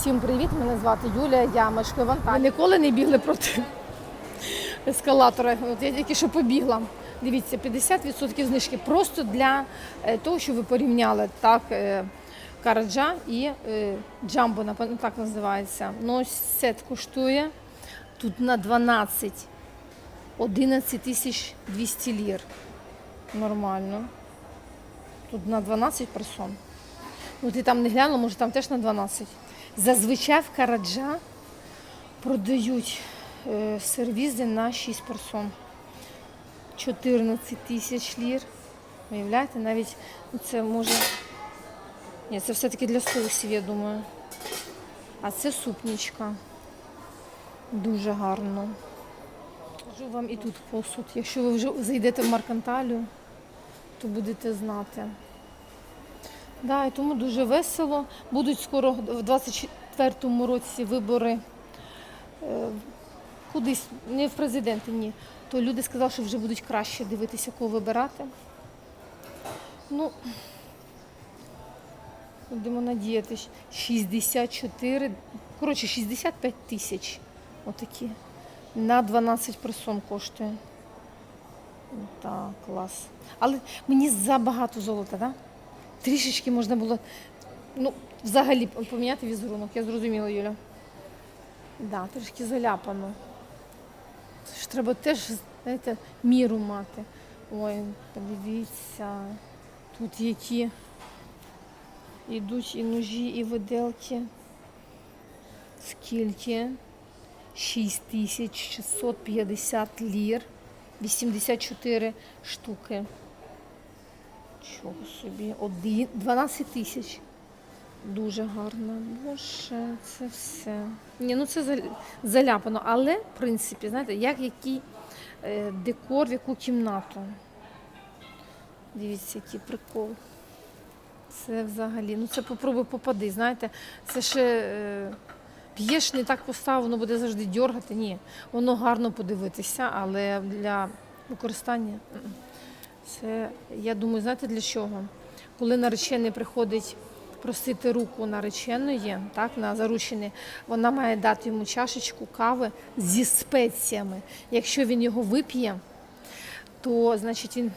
Всім привіт! Мене звати Юлія, я мешкаю. Ви ніколи не бігли проти ескалатора. От я тільки що побігла. Дивіться, 50% знижки просто для е, того, щоб ви порівняли так. е, Караджа і е, джамбо, напевно, так називається. Ну, сет коштує тут на 12 11 тисяч 200 лір. Нормально. Тут на 12 персон. Ну, ти там не глянула, може там теж на 12. Зазвичай в Караджа продають е, сервізи на 6 персон. 14 тисяч лір. Уявляєте, навіть це може. Ні, це все-таки для соусів, я думаю. А це супнічка. Дуже гарно. Кажу вам і тут посуд. Якщо ви вже зайдете в Марканталію, то будете знати. Да, і тому дуже весело. Будуть скоро в 24-му році вибори е, кудись, не в президенти, ні. То люди сказали, що вже будуть краще дивитися, кого вибирати. Ну, будемо надіятися. 64, коротше, 65 тисяч. Отакі. На 12 персон коштує. Так, клас. Але мені забагато золота, так? Да? Трішечки можна було, ну, взагалі поміняти візерунок, я зрозуміла, Юля. Да, трішки заляпано. Це ж треба теж, знаєте, міру мати. Ой, подивіться, тут які йдуть і ножі, і виделки. Скільки? 6650 лір, 84 штуки. Чого собі? Один, 12 тисяч. Дуже гарно. Боже, це все. Ні, ну це заляпано, але, в принципі, знаєте, як який е, декор, в яку кімнату. Дивіться, який прикол. Це взагалі, ну це попробуй попади, знаєте, це ще е, п'єш не так поставив, воно буде завжди дьоргати. Ні, воно гарно подивитися, але для використання. Це, я думаю, знаєте для чого? Коли наречений приходить просити руку нареченої, так, на заручене, вона має дати йому чашечку кави зі спеціями. Якщо він його вип'є, то значить він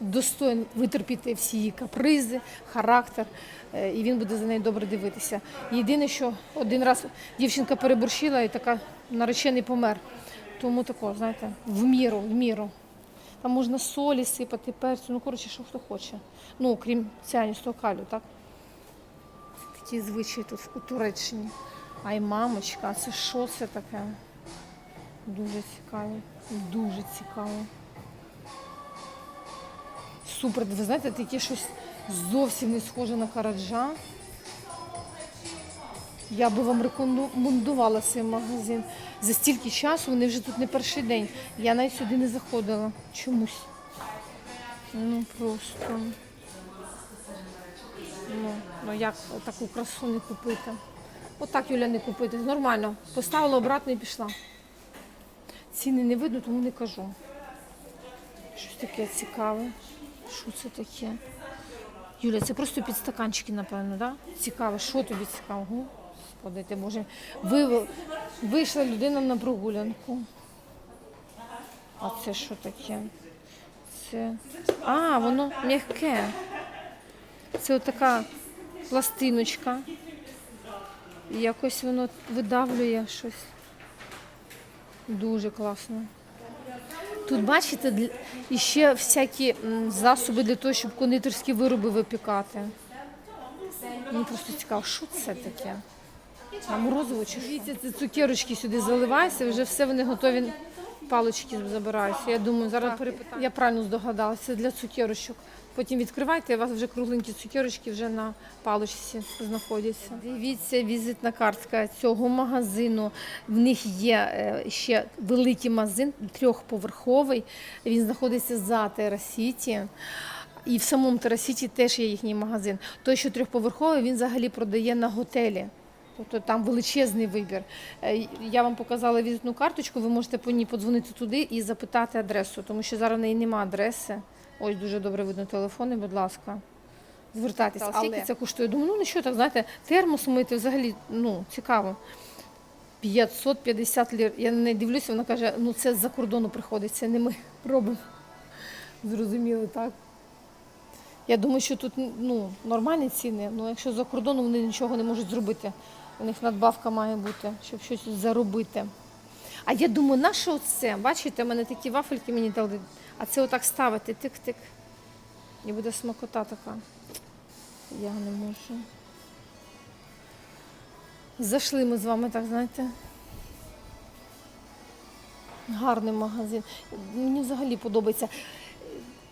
достоин витерпіти всі її капризи, характер, е, і він буде за нею добре дивитися. Єдине, що один раз дівчинка переборщила і така наречений помер. Тому тако, знаєте, в міру, в міру. Там можна солі сипати, перцю, ну коротше, що хто хоче. Ну, крім ціаністого калю, так? Такі звичаї тут у Туреччині. Ай, мамочка, а це що це таке? Дуже цікаво. Дуже цікаво. Супер, ви знаєте, таке щось зовсім не схоже на караджа. Я би вам рекомендувала цей магазин. За стільки часу вони вже тут не перший день. Я навіть сюди не заходила чомусь. Ну просто. Ну, ну як таку красу не купити? Отак Юля не купити. Нормально. Поставила обратно і пішла. Ціни не видно, тому не кажу. Щось таке цікаве. Що це таке? Юля, це просто підстаканчики, напевно, так? Да? Цікаве, що тобі цікаво? Господи, Боже. Ви, вийшла людина на прогулянку. А це що таке? Це. А, воно м'яке. Це отака пластиночка. І якось воно видавлює щось. Дуже класно. Тут бачите, ще всякі засоби для того, щоб кондитерські вироби випікати. Мені просто цікаво, що це таке? А морозиво чи? Дивіться, це цукерочки сюди заливаються, вже все вони готові палички забираються. Я думаю, зараз перепитаю. Я правильно здогадалася, для цукерочок. Потім відкривайте, у вас вже кругленькі цукерочки вже на паличці знаходяться. Дивіться, візитна картка цього магазину. В них є е, ще великий магазин, трьохповерховий. Він знаходиться за Терасіті. І в самому Терасіті теж є їхній магазин. Той, що трьохповерховий, він взагалі продає на готелі. Тобто там величезний вибір. Е, Я вам показала візитну карточку, ви можете по ній подзвонити туди і запитати адресу, тому що зараз в неї немає адреси. Ось дуже добре видно телефони, будь ласка. Звертайтеся, Так, а скільки це коштує? Думаю, ну не що так, знаєте, термос мити взагалі ну, цікаво. 550 лір. Я неї дивлюся, вона каже, ну це з-за кордону приходить, це не ми робимо. Зрозуміли, так? Я думаю, що тут ну, нормальні ціни, але якщо за кордоном вони нічого не можуть зробити. У них надбавка має бути, щоб щось заробити. А я думаю, на що це? Бачите, в мене такі вафельки мені дали. А це отак ставити, тик-тик. І буде смакота така. Я не можу. Зайшли ми з вами, так, знаєте. Гарний магазин. Мені взагалі подобається.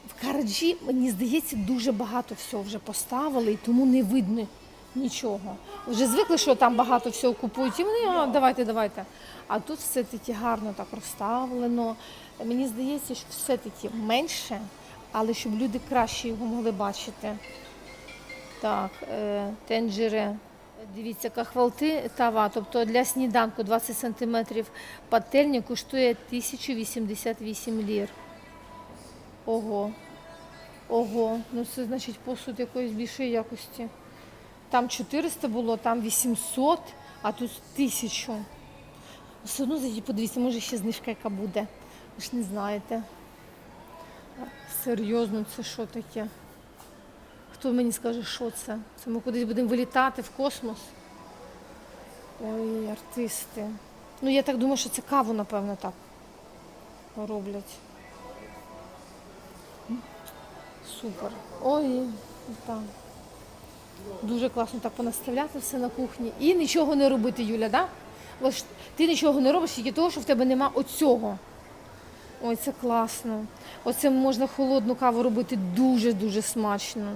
В Караджі, мені здається, дуже багато всього вже поставили, і тому не видно нічого. Вже звикли, що там багато всього купують, і вони, а, давайте, давайте. А тут все-таки гарно так розставлено. Мені здається, що все-таки менше, але щоб люди краще його могли бачити. Так, е, тенджере. Дивіться, кахвалти тава, тобто для сніданку 20 см пательня коштує 1088 лір. Ого. Ого, ну це значить посуд якоїсь більшої якості. Там 400 було, там 800, а тут 1000. Все одно зайдіть, подивіться, може ще знижка яка буде. Ви ж не знаєте. Серйозно, це що таке? Хто мені скаже, що це? Це ми кудись будемо вилітати в космос. Ой, артисти. Ну я так думаю, що це каву, напевно, так роблять. Супер. Ой, так. Дуже класно так понаставляти все на кухні. І нічого не робити, Юля, да? Ось ти нічого не робиш тільки того, що в тебе нема оцього. Ой, це класно. Оце можна холодну каву робити дуже-дуже смачно.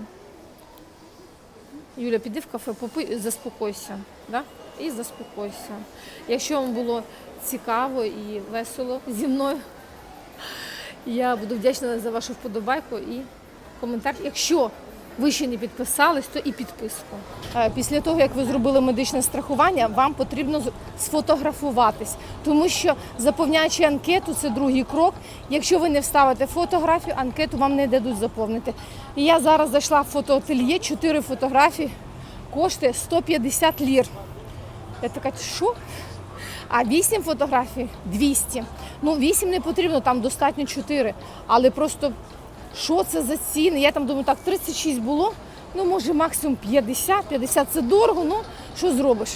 Юля, піди в кафе, попий, заспокойся. Да? І заспокойся. Якщо вам було цікаво і весело зі мною, я буду вдячна за вашу вподобайку і коментар. Якщо ви ще не підписались, то і підписку. Е, Після того, як ви зробили медичне страхування, вам потрібно сфотографуватись, тому що заповняючи анкету, це другий крок. Якщо ви не вставите фотографію, анкету вам не дадуть заповнити. І я зараз зайшла в фотоательє, чотири фотографії коштує 150 лір. Я така, що? А 8 фотографій 200. Ну, 8 не потрібно, там достатньо 4. Але просто що це за ціни? Я там думаю, так, 36 було, ну може максимум 50, 50 це дорого, ну що зробиш?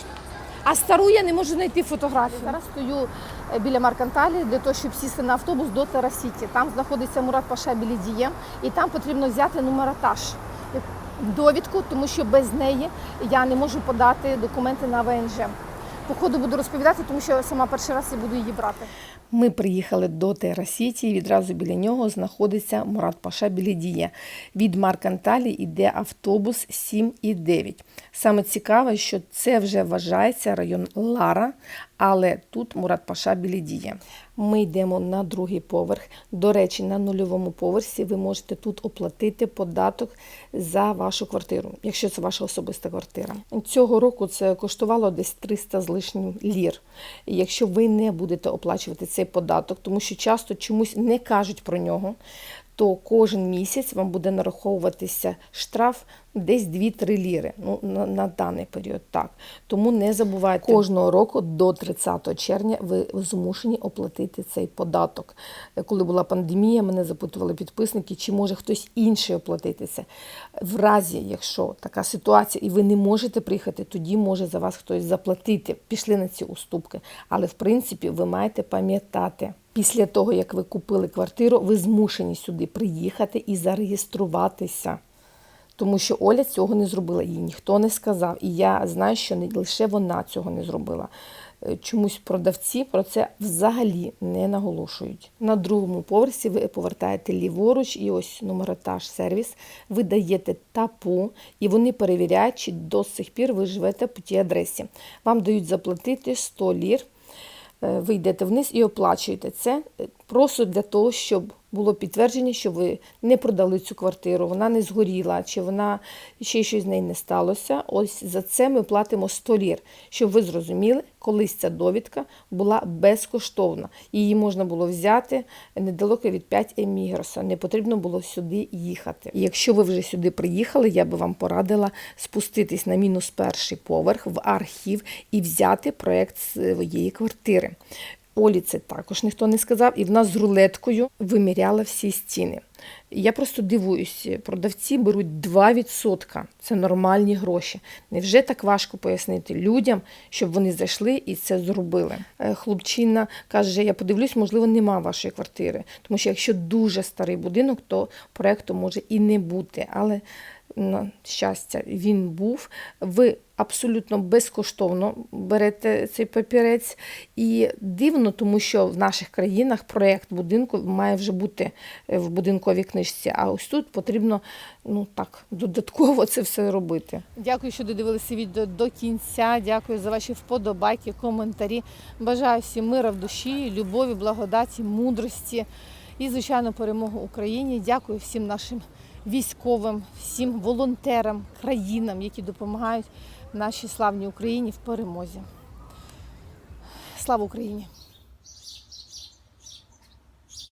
А стару я не можу знайти фотографію. Зараз стою е, біля Марканталі для того, щоб сісти на автобус до Тарасіті. Там знаходиться Мурат Паша Білідіє, і там потрібно взяти нумератаж. Довідку, тому що без неї я не можу подати документи на ВНЖ. По ходу буду розповідати, тому що сама перший раз я буду її брати. Ми приїхали до Терасіті, і відразу біля нього знаходиться Мурат Паша Білідія. Від Марканталі йде автобус 7 і 9. Саме цікаве, що це вже вважається район Лара, але тут Мурат Паша Білідія. Ми йдемо на другий поверх. До речі, на нульовому поверсі ви можете тут оплатити податок за вашу квартиру, якщо це ваша особиста квартира. Цього року це коштувало десь 300 з лишнім лір. Якщо ви не будете оплачувати цей податок, тому що часто чомусь не кажуть про нього, то кожен місяць вам буде нараховуватися штраф десь 2-3 ліри ну, на, на даний період. Так. Тому не забувайте, кожного року до 30 червня ви змушені оплатити цей податок. Коли була пандемія, мене запитували підписники, чи може хтось інший оплатити це. В разі, якщо така ситуація, і ви не можете приїхати, тоді може за вас хтось заплатити. Пішли на ці уступки. Але в принципі ви маєте пам'ятати. Після того, як ви купили квартиру, ви змушені сюди приїхати і зареєструватися. Тому що Оля цього не зробила, їй ніхто не сказав. І я знаю, що не лише вона цього не зробила. Е, Чомусь продавці про це взагалі не наголошують. На другому поверсі ви повертаєте ліворуч, і ось номеротаж сервіс. Ви даєте тапу, і вони перевіряють, чи до сих пір ви живете по тій адресі. Вам дають заплатити 100 лір. Е, Ви йдете вниз і оплачуєте це. Просто для того, щоб було підтвердження, що ви не продали цю квартиру, вона не згоріла, чи вона ще щось з нею не сталося. Ось за це ми платимо 100 лір. Щоб ви зрозуміли, колись ця довідка була безкоштовна. Її можна було взяти недалеко від 5 Емігроса. Не потрібно було сюди їхати. Якщо ви вже сюди приїхали, я би вам порадила спуститись на мінус перший поверх в архів і взяти проект своєї квартири. Олі це також ніхто не сказав, і вона з рулеткою виміряла всі стіни. Я просто дивуюсь, продавці беруть 2%. Це нормальні гроші. Невже так важко пояснити людям, щоб вони зайшли і це зробили? Е, Хлопчина каже, я подивлюсь, можливо, нема вашої квартири. Тому що якщо дуже старий будинок, то проекту може і не бути. Але на щастя, він був. Ви абсолютно безкоштовно берете цей папірець. І дивно, тому що в наших країнах проєкт будинку має вже бути е, в будинковій книжці. А ось тут потрібно ну так додатково це все робити. Дякую, що додивилися відео до кінця. Дякую за ваші вподобайки, коментарі. Бажаю всім мира в душі, любові, благодаті, мудрості і, звичайно, перемогу Україні. Дякую всім нашим військовим, всім волонтерам, країнам, які допомагають нашій славній Україні в перемозі. Слава Україні!